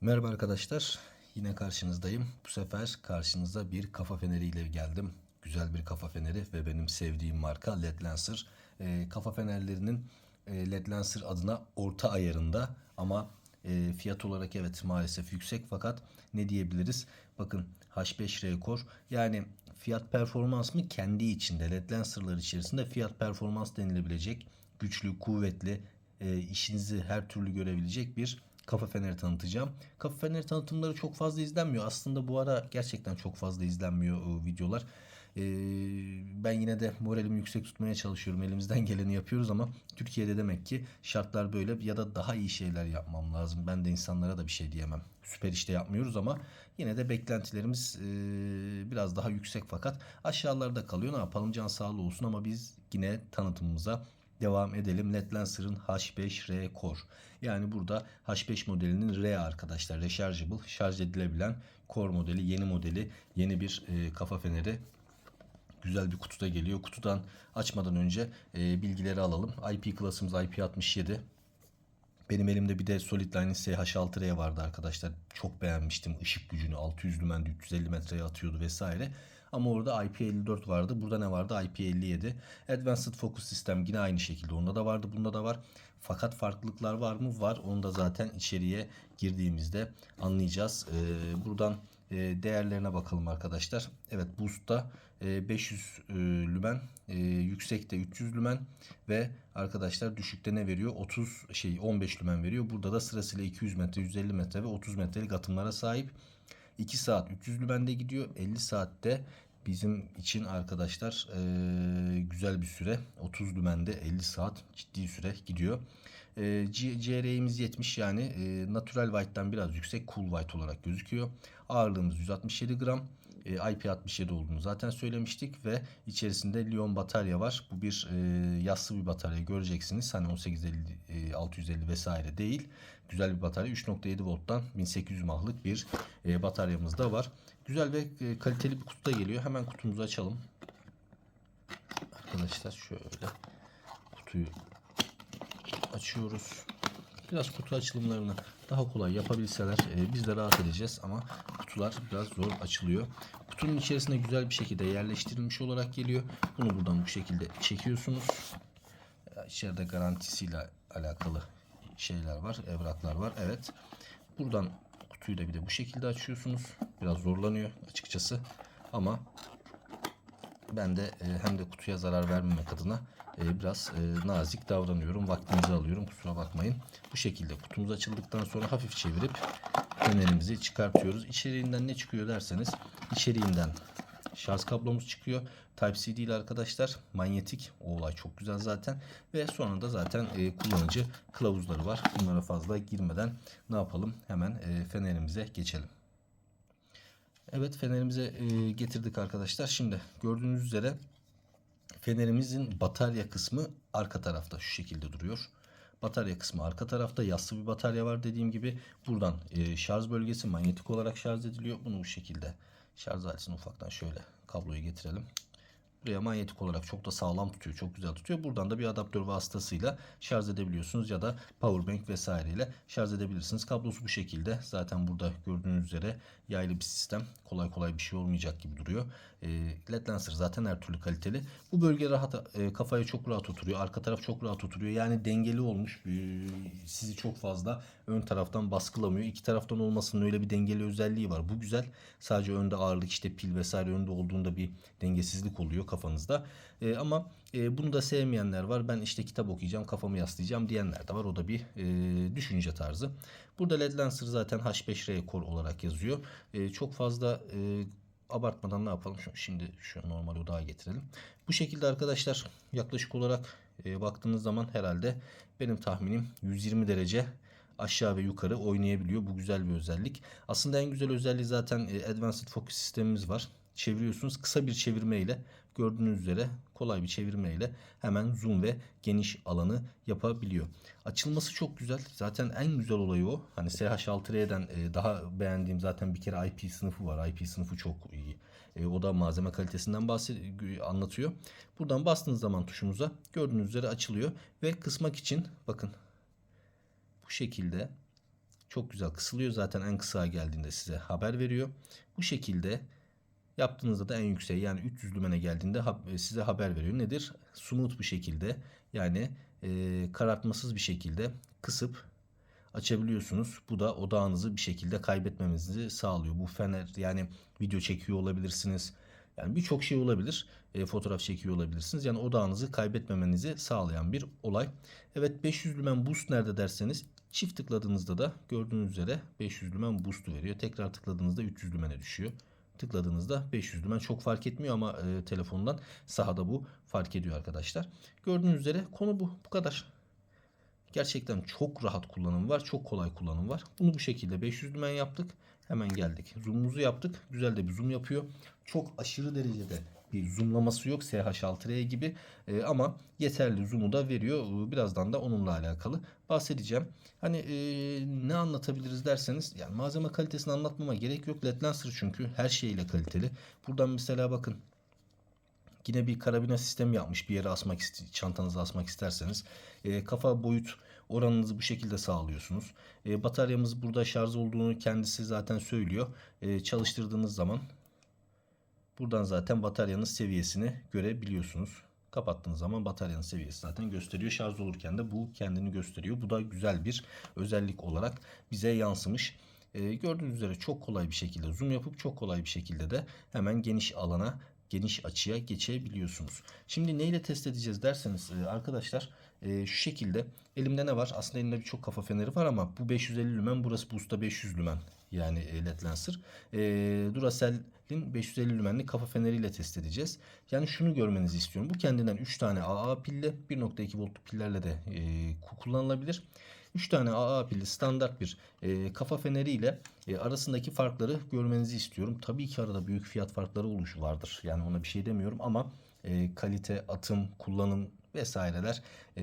Merhaba arkadaşlar. Yine karşınızdayım. Bu sefer karşınıza bir kafa feneriyle geldim. Güzel bir kafa feneri ve benim sevdiğim marka LED Lancer. Ee, kafa fenerlerinin e, LED Lancer adına orta ayarında ama e, fiyat olarak evet maalesef yüksek fakat ne diyebiliriz? Bakın H5 Core yani fiyat performans mı kendi içinde LED Lancer'lar içerisinde fiyat performans denilebilecek güçlü, kuvvetli, e, işinizi her türlü görebilecek bir kafa feneri tanıtacağım. Kafa feneri tanıtımları çok fazla izlenmiyor. Aslında bu ara gerçekten çok fazla izlenmiyor o videolar. Ee, ben yine de moralimi yüksek tutmaya çalışıyorum. Elimizden geleni yapıyoruz ama Türkiye'de demek ki şartlar böyle ya da daha iyi şeyler yapmam lazım. Ben de insanlara da bir şey diyemem. Süper işte yapmıyoruz ama yine de beklentilerimiz e, biraz daha yüksek fakat aşağılarda kalıyor. Ne yapalım can sağlığı olsun ama biz yine tanıtımımıza devam edelim. LED Lancer'ın H5R Core. Yani burada H5 modelinin R arkadaşlar. Rechargeable, şarj edilebilen Core modeli, yeni modeli, yeni bir e, kafa feneri. Güzel bir kutuda geliyor. Kutudan açmadan önce e, bilgileri alalım. IP klasımız IP67. Benim elimde bir de Solidline'in SH6R vardı arkadaşlar. Çok beğenmiştim ışık gücünü. 600 lümende 350 metreye atıyordu vesaire. Ama orada IP54 vardı. Burada ne vardı? IP57. Advanced Focus System yine aynı şekilde. Onda da vardı, bunda da var. Fakat farklılıklar var mı? Var. Onu da zaten içeriye girdiğimizde anlayacağız. Ee, buradan e, değerlerine bakalım arkadaşlar. Evet Boost'ta e, 500 e, lümen, e, yüksekte 300 lümen ve arkadaşlar düşükte ne veriyor? 30 şey 15 lümen veriyor. Burada da sırasıyla 200 metre, 150 metre ve 30 metrelik atımlara sahip. 2 saat 300 lümende gidiyor. 50 saatte bizim için arkadaşlar e, güzel bir süre. 30 lümende 50 saat ciddi süre gidiyor. E, CR'imiz 70 yani e, Natural White'dan biraz yüksek Cool White olarak gözüküyor. Ağırlığımız 167 gram. E, IP67 olduğunu zaten söylemiştik ve içerisinde Lion batarya var. Bu bir e, yassı bir batarya göreceksiniz. Hani 1850 e, 650 vesaire değil. Güzel bir batarya. 3.7 volttan 1800 mahlık bir e, bataryamız da var. Güzel ve e, kaliteli bir kutuda geliyor. Hemen kutumuzu açalım. Arkadaşlar şöyle kutuyu açıyoruz. Biraz kutu açılımlarını daha kolay yapabilseler e, biz de rahat edeceğiz ama kutular biraz zor açılıyor. Kutunun içerisinde güzel bir şekilde yerleştirilmiş olarak geliyor. Bunu buradan bu şekilde çekiyorsunuz. İçeride garantisiyle alakalı şeyler var, evraklar var. Evet. Buradan kutuyu da bir de bu şekilde açıyorsunuz. Biraz zorlanıyor açıkçası. Ama ben de e, hem de kutuya zarar vermemek adına e, biraz e, nazik davranıyorum. Vaktinizi alıyorum. Kusura bakmayın. Bu şekilde kutumuz açıldıktan sonra hafif çevirip fenerimizi çıkartıyoruz. İçeriğinden ne çıkıyor derseniz içeriğinden şarj kablomuz çıkıyor. Type-C değil arkadaşlar. Manyetik. O olay çok güzel zaten. Ve sonra da zaten e, kullanıcı kılavuzları var. Bunlara fazla girmeden ne yapalım? Hemen e, fenerimize geçelim. Evet fenerimize e, getirdik arkadaşlar. Şimdi gördüğünüz üzere fenerimizin batarya kısmı arka tarafta şu şekilde duruyor. Batarya kısmı arka tarafta yassı bir batarya var dediğim gibi. Buradan e, şarj bölgesi manyetik olarak şarj ediliyor. Bunu bu şekilde şarj aletini ufaktan şöyle kabloyu getirelim. Buraya manyetik olarak çok da sağlam tutuyor. Çok güzel tutuyor. Buradan da bir adaptör vasıtasıyla şarj edebiliyorsunuz ya da powerbank vesaireyle şarj edebilirsiniz. Kablosu bu şekilde. Zaten burada gördüğünüz üzere yaylı bir sistem. Kolay kolay bir şey olmayacak gibi duruyor. E, LED Lancer zaten her türlü kaliteli. Bu bölge rahat e, kafaya çok rahat oturuyor. Arka taraf çok rahat oturuyor. Yani dengeli olmuş. E, sizi çok fazla ön taraftan baskılamıyor. İki taraftan olmasının öyle bir dengeli özelliği var. Bu güzel. Sadece önde ağırlık işte pil vesaire önde olduğunda bir dengesizlik oluyor kafanızda. E, ama e, bunu da sevmeyenler var. Ben işte kitap okuyacağım, kafamı yaslayacağım diyenler de var. O da bir e, düşünce tarzı. Burada LED Lancer zaten H5R Core olarak yazıyor. E, çok fazla e, abartmadan ne yapalım? Şimdi şu normal odağa getirelim. Bu şekilde arkadaşlar yaklaşık olarak e, baktığınız zaman herhalde benim tahminim 120 derece aşağı ve yukarı oynayabiliyor. Bu güzel bir özellik. Aslında en güzel özelliği zaten e, Advanced Focus sistemimiz var. Çeviriyorsunuz. Kısa bir çevirme ile gördüğünüz üzere kolay bir çevirme ile hemen zoom ve geniş alanı yapabiliyor. Açılması çok güzel. Zaten en güzel olayı o. Hani SH6R'den e, daha beğendiğim zaten bir kere IP sınıfı var. IP sınıfı çok iyi. E, o da malzeme kalitesinden anlatıyor. Buradan bastığınız zaman tuşumuza gördüğünüz üzere açılıyor ve kısmak için bakın bu şekilde Çok güzel kısılıyor. Zaten en kısa geldiğinde size haber veriyor. Bu şekilde yaptığınızda da en yüksek yani 300 lümene geldiğinde e, size haber veriyor. Nedir? Smooth bir şekilde yani e, karartmasız bir şekilde kısıp açabiliyorsunuz. Bu da odağınızı bir şekilde kaybetmemizi sağlıyor. Bu fener yani video çekiyor olabilirsiniz. Yani birçok şey olabilir. E, fotoğraf çekiyor olabilirsiniz. Yani odağınızı kaybetmemenizi sağlayan bir olay. Evet 500 lümen boost nerede derseniz çift tıkladığınızda da gördüğünüz üzere 500 lümen boost'u veriyor. Tekrar tıkladığınızda 300 lümene düşüyor. Tıkladığınızda 500 lümen çok fark etmiyor ama e, telefondan sahada bu fark ediyor arkadaşlar. Gördüğünüz üzere konu bu. Bu kadar. Gerçekten çok rahat kullanım var. Çok kolay kullanım var. Bunu bu şekilde 500 lümen yaptık. Hemen geldik. Zoom'umuzu yaptık. Güzel de bir zoom yapıyor. Çok aşırı derecede bir zoomlaması yok SH6R gibi Ee, ama yeterli zoom'u da veriyor. Ee, Birazdan da onunla alakalı bahsedeceğim. Hani e, ne anlatabiliriz derseniz yani malzeme kalitesini anlatmama gerek yok. LED Lancer çünkü her şeyiyle kaliteli. Buradan mesela bakın Yine bir karabina sistemi yapmış bir yere asmak çantanızı asmak isterseniz. E, kafa boyut oranınızı bu şekilde sağlıyorsunuz. E, bataryamız burada şarj olduğunu kendisi zaten söylüyor. E, çalıştırdığınız zaman buradan zaten bataryanın seviyesini görebiliyorsunuz. Kapattığınız zaman bataryanın seviyesi zaten gösteriyor. Şarj olurken de bu kendini gösteriyor. Bu da güzel bir özellik olarak bize yansımış. E, gördüğünüz üzere çok kolay bir şekilde zoom yapıp çok kolay bir şekilde de hemen geniş alana geniş açıya geçebiliyorsunuz. Şimdi neyle test edeceğiz derseniz e, arkadaşlar e, şu şekilde elimde ne var? Aslında elimde birçok kafa feneri var ama bu 550 lümen burası Boost'ta 500 lümen yani e, LED Lancer. E, Duracell'in 550 lümenli kafa feneriyle test edeceğiz. Yani şunu görmenizi istiyorum. Bu kendinden 3 tane AA pilli 1.2 voltluk pillerle de e, kullanılabilir. 3 tane AA pilli standart bir e, kafa feneriyle e, arasındaki farkları görmenizi istiyorum. Tabii ki arada büyük fiyat farkları oluşu vardır. Yani ona bir şey demiyorum ama e, kalite, atım, kullanım vesaireler e,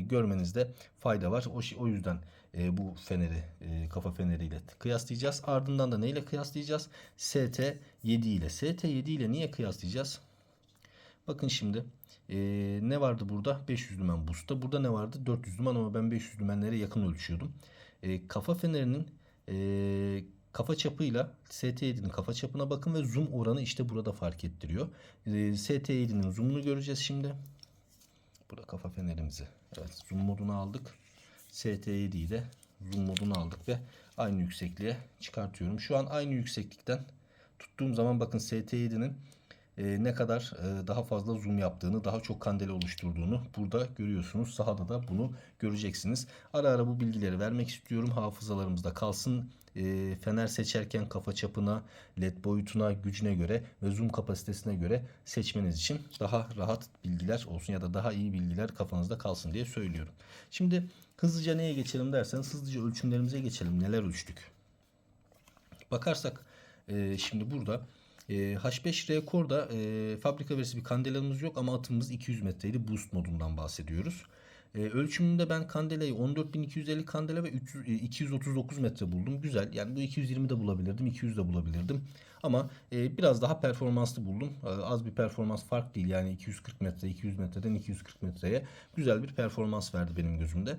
görmenizde fayda var. O, o yüzden e, bu feneri e, kafa feneriyle kıyaslayacağız. Ardından da neyle kıyaslayacağız? ST7 ile. ST7 ile niye kıyaslayacağız? Bakın şimdi e, ne vardı burada? 500 lümen boost'ta. Burada ne vardı? 400 lümen ama ben 500 lümenlere yakın ölçüyordum. E, kafa fenerinin e, kafa çapıyla ST7'nin kafa çapına bakın ve zoom oranı işte burada fark ettiriyor. E, ST7'nin zoom'unu göreceğiz şimdi. Burada kafa fenerimizi. Evet zoom modunu aldık. ST7'yi de zoom modunu aldık ve aynı yüksekliğe çıkartıyorum. Şu an aynı yükseklikten tuttuğum zaman bakın ST7'nin e, ne kadar e, daha fazla zoom yaptığını, daha çok kandele oluşturduğunu burada görüyorsunuz. Sahada da bunu göreceksiniz. Ara ara bu bilgileri vermek istiyorum. Hafızalarımızda kalsın. E, fener seçerken kafa çapına, led boyutuna, gücüne göre ve zoom kapasitesine göre seçmeniz için daha rahat bilgiler olsun ya da daha iyi bilgiler kafanızda kalsın diye söylüyorum. Şimdi hızlıca neye geçelim derseniz hızlıca ölçümlerimize geçelim. Neler ölçtük? Bakarsak e, şimdi burada e, H5 Rekor'da e, fabrika verisi bir kandelamız yok ama atımımız 200 metreydi. Boost modundan bahsediyoruz. E, ölçümünde ben kandeleyi 14.250 kandela ve 300, e, 239 metre buldum. Güzel. Yani bu 220 de bulabilirdim, 200 de bulabilirdim. Ama e, biraz daha performanslı buldum. E, az bir performans fark değil. Yani 240 metre, 200 metreden 240 metreye güzel bir performans verdi benim gözümde.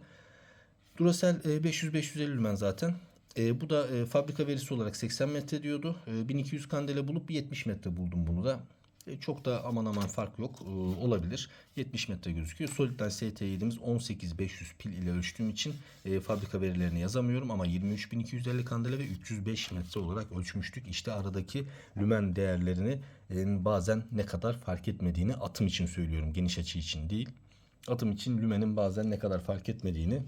Duracell e, 500-550 lümen zaten. E, bu da e, fabrika verisi olarak 80 metre diyordu. E, 1200 kandele bulup 70 metre buldum bunu da. E, çok da aman aman fark yok. E, olabilir. 70 metre gözüküyor. Solid'den ST7'miz 18500 pil ile ölçtüğüm için e, fabrika verilerini yazamıyorum ama 23250 kandele ve 305 metre olarak ölçmüştük. İşte aradaki lümen değerlerini e, bazen ne kadar fark etmediğini atım için söylüyorum. Geniş açı için değil. Atım için lümenin bazen ne kadar fark etmediğini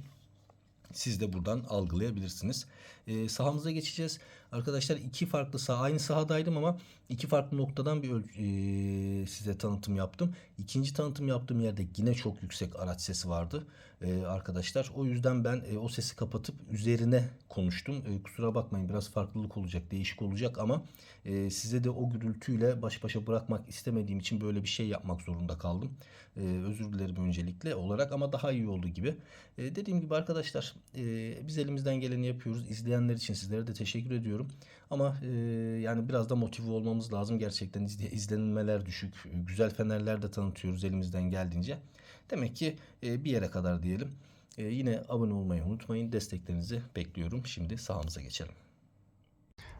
siz de buradan algılayabilirsiniz. Ee, sahamıza geçeceğiz. Arkadaşlar iki farklı saha. Aynı sahadaydım ama iki farklı noktadan bir ee, size tanıtım yaptım. İkinci tanıtım yaptığım yerde yine çok yüksek araç sesi vardı ee, arkadaşlar. O yüzden ben e, o sesi kapatıp üzerine konuştum. E, kusura bakmayın biraz farklılık olacak, değişik olacak ama e, size de o gürültüyle baş başa bırakmak istemediğim için böyle bir şey yapmak zorunda kaldım. E, özür dilerim öncelikle olarak ama daha iyi oldu gibi. E, dediğim gibi arkadaşlar e, biz elimizden geleni yapıyoruz. İzleyenler için sizlere de teşekkür ediyorum. Ama e, yani biraz da motive olmamız lazım. Gerçekten izle- izlenmeler düşük. Güzel fenerler de tanıtıyoruz elimizden geldiğince. Demek ki e, bir yere kadar diyelim. Ee, yine abone olmayı unutmayın. Desteklerinizi bekliyorum. Şimdi sahamıza geçelim.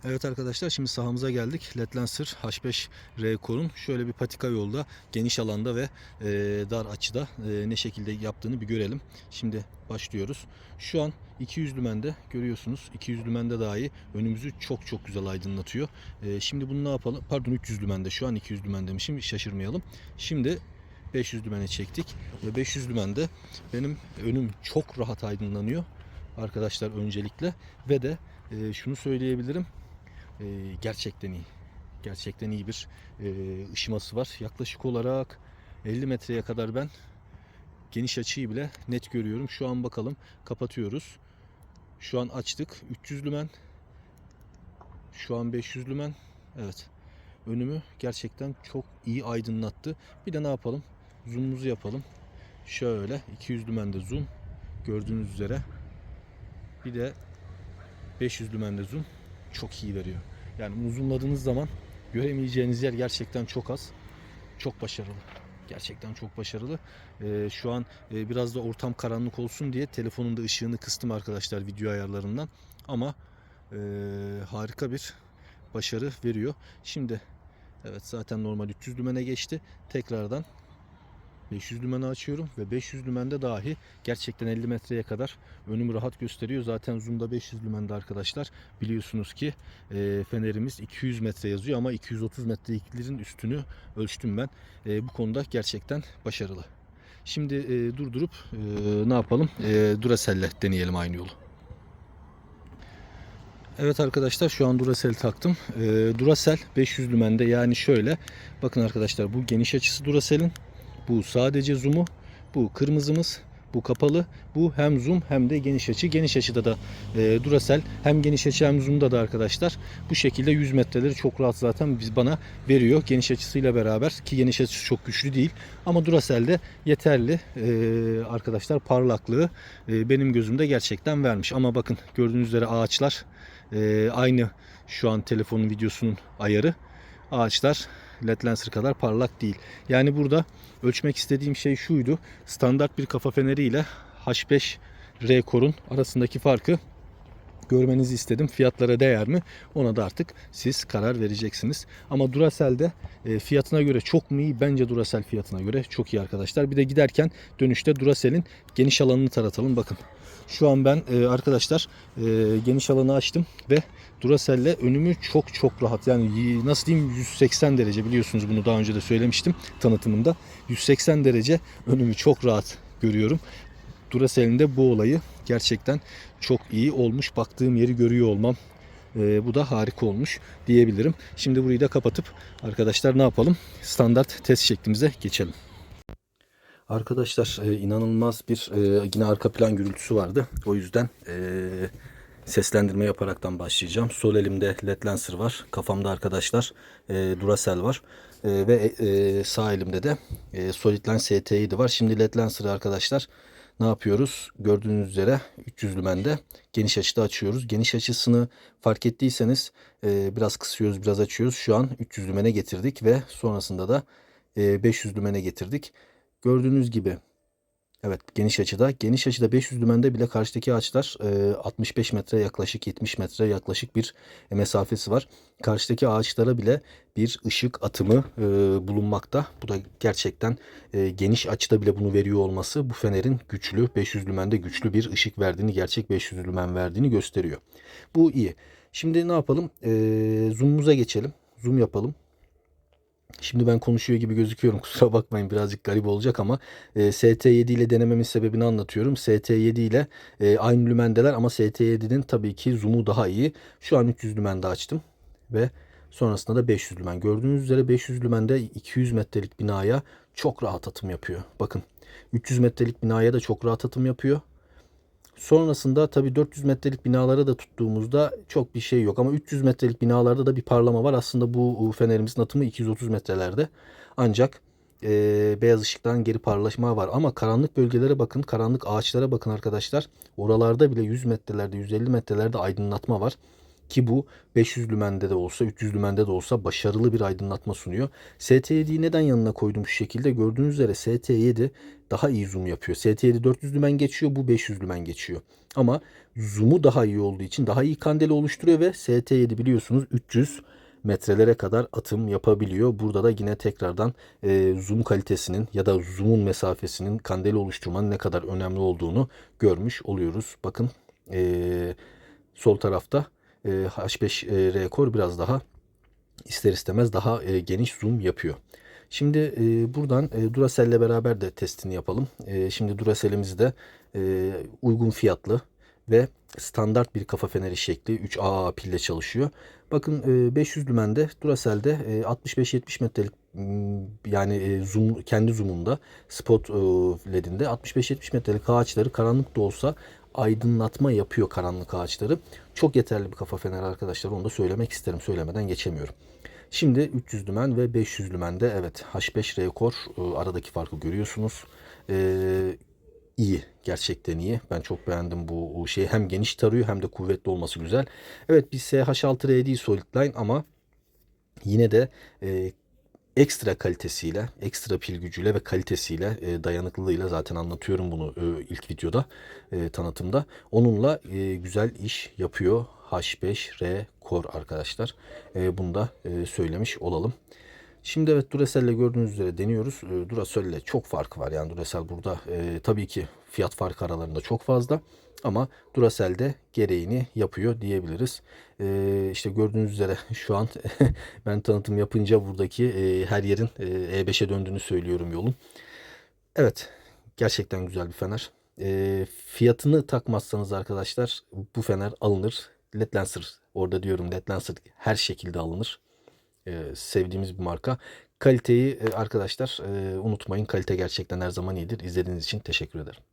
Evet arkadaşlar şimdi sahamıza geldik. LED Lancer H5 R Core'un şöyle bir patika yolda geniş alanda ve e, dar açıda e, ne şekilde yaptığını bir görelim. Şimdi başlıyoruz. Şu an 200 lümende görüyorsunuz. 200 lümende dahi önümüzü çok çok güzel aydınlatıyor. E, şimdi bunu ne yapalım? Pardon 300 lümende. Şu an 200 lümen demişim. Şaşırmayalım. Şimdi 500 lümene çektik. Ve 500 lümende benim önüm çok rahat aydınlanıyor. Arkadaşlar öncelikle ve de e, şunu söyleyebilirim. E, gerçekten iyi. Gerçekten iyi bir e, ışıması var. Yaklaşık olarak 50 metreye kadar ben geniş açıyı bile net görüyorum. Şu an bakalım kapatıyoruz. Şu an açtık. 300 lümen. Şu an 500 lümen. Evet. Önümü gerçekten çok iyi aydınlattı. Bir de ne yapalım? Zoom'umuzu yapalım. Şöyle 200 lümende zoom. Gördüğünüz üzere. Bir de 500 lümende zoom çok iyi veriyor. Yani uzunladığınız zaman göremeyeceğiniz yer gerçekten çok az. Çok başarılı. Gerçekten çok başarılı. Ee, şu an e, biraz da ortam karanlık olsun diye telefonun da ışığını kıstım arkadaşlar video ayarlarından. Ama e, harika bir başarı veriyor. Şimdi evet zaten normal 300 lümene geçti. Tekrardan 500 lümeni açıyorum ve 500 lümende dahi gerçekten 50 metreye kadar önümü rahat gösteriyor. Zaten zoom'da 500 lümende arkadaşlar biliyorsunuz ki e, fenerimiz 200 metre yazıyor ama 230 metreliklerin üstünü ölçtüm ben. E, bu konuda gerçekten başarılı. Şimdi e, durdurup e, ne yapalım? E, Duracell'le deneyelim aynı yolu. Evet arkadaşlar şu an Duracell taktım. E, Duracell 500 lümende yani şöyle. Bakın arkadaşlar bu geniş açısı Duracell'in. Bu sadece zoom'u. Bu kırmızımız. Bu kapalı. Bu hem zoom hem de geniş açı. Geniş açıda da e, Duracell hem geniş açı hem zoom'da da arkadaşlar bu şekilde 100 metreleri çok rahat zaten biz bana veriyor. Geniş açısıyla beraber ki geniş açısı çok güçlü değil. Ama Duracell'de yeterli e, arkadaşlar parlaklığı e, benim gözümde gerçekten vermiş. Ama bakın gördüğünüz üzere ağaçlar e, aynı şu an telefonun videosunun ayarı. Ağaçlar LED Lancer kadar parlak değil. Yani burada ölçmek istediğim şey şuydu. Standart bir kafa feneri ile H5 R Core'un arasındaki farkı görmenizi istedim. Fiyatlara değer mi? Ona da artık siz karar vereceksiniz. Ama Duracell'de e, fiyatına göre çok mu iyi? Bence Duracell fiyatına göre çok iyi arkadaşlar. Bir de giderken dönüşte Duracell'in geniş alanını taratalım. Bakın şu an ben e, arkadaşlar e, geniş alanı açtım ve Duracell'le önümü çok çok rahat yani nasıl diyeyim 180 derece biliyorsunuz bunu daha önce de söylemiştim tanıtımında 180 derece önümü çok rahat görüyorum. Duracell'in de bu olayı gerçekten çok iyi olmuş. Baktığım yeri görüyor olmam e, bu da harika olmuş diyebilirim. Şimdi burayı da kapatıp arkadaşlar ne yapalım? Standart test şeklimize geçelim. Arkadaşlar e, inanılmaz bir e, yine arka plan gürültüsü vardı. O yüzden e, seslendirme yaparaktan başlayacağım. Sol elimde LED Lancer var. Kafamda arkadaşlar e, Duracell var. E, ve e, sağ elimde de e, Solidline ST7 var. Şimdi LED Lancer'ı arkadaşlar ne yapıyoruz? Gördüğünüz üzere 300 lümende geniş açıda açıyoruz. Geniş açısını fark ettiyseniz e, biraz kısıyoruz biraz açıyoruz. Şu an 300 lümene getirdik ve sonrasında da e, 500 lümene getirdik. Gördüğünüz gibi evet geniş açıda. Geniş açıda 500 lümende bile karşıdaki ağaçlar e, 65 metre yaklaşık 70 metre yaklaşık bir mesafesi var. Karşıdaki ağaçlara bile bir ışık atımı e, bulunmakta. Bu da gerçekten e, geniş açıda bile bunu veriyor olması bu fenerin güçlü 500 lümende güçlü bir ışık verdiğini gerçek 500 lümen verdiğini gösteriyor. Bu iyi. Şimdi ne yapalım? E, zoom'umuza geçelim. Zoom yapalım. Şimdi ben konuşuyor gibi gözüküyorum. Kusura bakmayın birazcık garip olacak ama e, ST7 ile denememin sebebini anlatıyorum. ST7 ile e, aynı lümendeler ama ST7'nin tabii ki zoom'u daha iyi. Şu an 300 lümende açtım ve sonrasında da 500 lümen. Gördüğünüz üzere 500 lümende 200 metrelik binaya çok rahat atım yapıyor. Bakın 300 metrelik binaya da çok rahat atım yapıyor. Sonrasında tabii 400 metrelik binalara da tuttuğumuzda çok bir şey yok. Ama 300 metrelik binalarda da bir parlama var. Aslında bu fenerimizin atımı 230 metrelerde. Ancak e, beyaz ışıktan geri parlama var. Ama karanlık bölgelere bakın, karanlık ağaçlara bakın arkadaşlar. Oralarda bile 100 metrelerde, 150 metrelerde aydınlatma var. Ki bu 500 lümende de olsa 300 lümende de olsa başarılı bir aydınlatma sunuyor. ST7'yi neden yanına koydum şu şekilde? Gördüğünüz üzere ST7 daha iyi zoom yapıyor. ST7 400 lümen geçiyor bu 500 lümen geçiyor. Ama zoom'u daha iyi olduğu için daha iyi kandeli oluşturuyor ve ST7 biliyorsunuz 300 metrelere kadar atım yapabiliyor. Burada da yine tekrardan e, zoom kalitesinin ya da zoom'un mesafesinin kandeli oluşturmanın ne kadar önemli olduğunu görmüş oluyoruz. Bakın e, sol tarafta e, H5 e, rekor biraz daha ister istemez daha e, geniş zoom yapıyor. Şimdi buradan e, Duracell ile beraber de testini yapalım. Şimdi Duracell'imiz de uygun fiyatlı ve standart bir kafa feneri şekli 3AA pille çalışıyor. Bakın e, 500 lümende Duracell'de e, 65-70 metrelik yani zoom kendi zoom'unda spot ledinde 65-70 metrelik ağaçları karanlık da olsa aydınlatma yapıyor karanlık ağaçları. Çok yeterli bir kafa feneri arkadaşlar onu da söylemek isterim söylemeden geçemiyorum. Şimdi 300 lümen ve 500 lümende evet H5 rekor e, aradaki farkı görüyorsunuz. E, iyi. Gerçekten iyi. Ben çok beğendim bu şeyi. Hem geniş tarıyor hem de kuvvetli olması güzel. Evet bir SH6R değil Solidline ama yine de e, ekstra kalitesiyle, ekstra pil gücüyle ve kalitesiyle, e, dayanıklılığıyla zaten anlatıyorum bunu e, ilk videoda, e, tanıtımda. Onunla e, güzel iş yapıyor H5R Core arkadaşlar. E, bunu da e, söylemiş olalım. Şimdi evet Duracell ile gördüğünüz üzere deniyoruz. E, Duracell ile çok farkı var. Yani Duracell burada e, tabii ki fiyat farkı aralarında çok fazla. Ama Duracell de gereğini yapıyor diyebiliriz. E, işte gördüğünüz üzere şu an ben tanıtım yapınca buradaki e, her yerin e, E5'e döndüğünü söylüyorum yolun. Evet gerçekten güzel bir fener. E, fiyatını takmazsanız arkadaşlar bu fener alınır. LED Lancer orada diyorum LED Lancer her şekilde alınır e, sevdiğimiz bir marka. Kaliteyi e, arkadaşlar e, unutmayın. Kalite gerçekten her zaman iyidir. İzlediğiniz için teşekkür ederim.